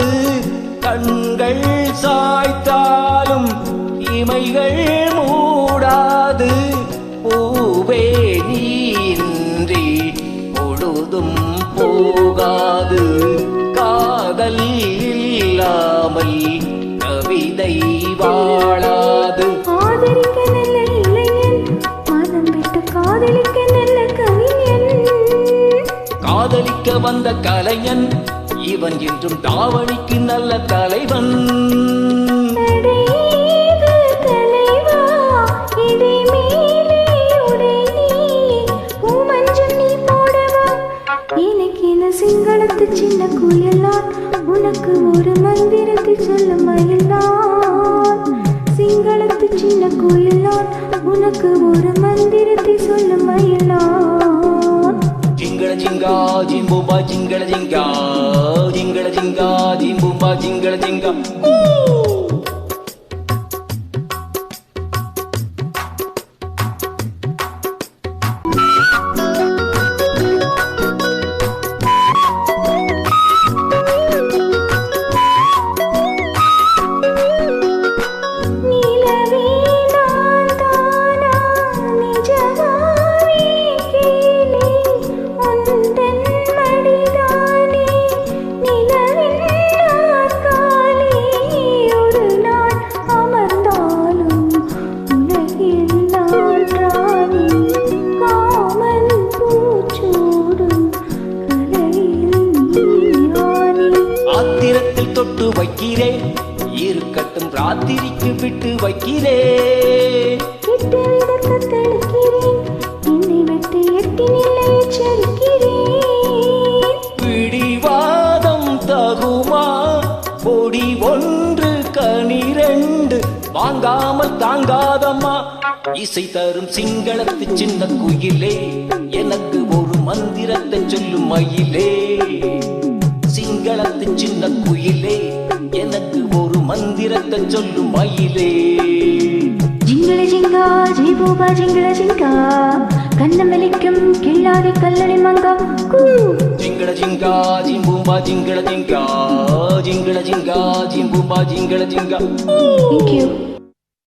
காத்து கண்கள் சாய்த்தாலும் இமைகள் மூடாது. பூவே நீன்றி பொழுதும் போகாது. காதல் இல்லாமல் கவிதை வாழாது. காதலிக்க வந்த கலைஞன் இவன் என்றும் தாவணிக்கு நல்ல தலைவன். சிங்களத்து சின்ன குயிலான் உனக்கு ஒரு மந்திரத்தை சொல்ல மயிலான் சிங்களத்து சின்ன குயிலான் உனக்கு ஒரு மந்திரத்தை சொல்ல மயிலான் ஜிங்கள ஜிங்கா ஜிம்புபா ஜிங்கள ஜிங்கா பூம்பா ஜீம்பூம்பா ஜிங்கள் ஜிங்கம் தொட்டு வைக்கிறேன் இருக்கட்டும் ராத்திரிக்கு விட்டு வைக்கிறேன் பிடிவாதம் தகுமா? பொடி ஒன்று கனிரெண்டு. வாங்காமல் தாங்காதம்மா. இசை தரும் சிங்களத்து சின்ன குயிலே. எனக்கு ஒரு மந்திரத்தை சொல்லும் மயிலே. சிங்களத்து சின்ன குயிலே எனக்கு ஒரு மந்திரத்தை சொல்லும் மயிலே. ஜிங்கள ஜிங்கா ஜீபூபா ஜிங்கள ஜிங்கா கண்ணமலிக்கும் கிள்ளாடி கல்லடி மங்கா ஜிங்கள ஜிங்கா ஜிம்பூம்பா ஜிங்கள ஜிங்கா ஜிங்கள ஜிங்கா ஜிம்பூம்பா ஜிங்கள ஜிங்கா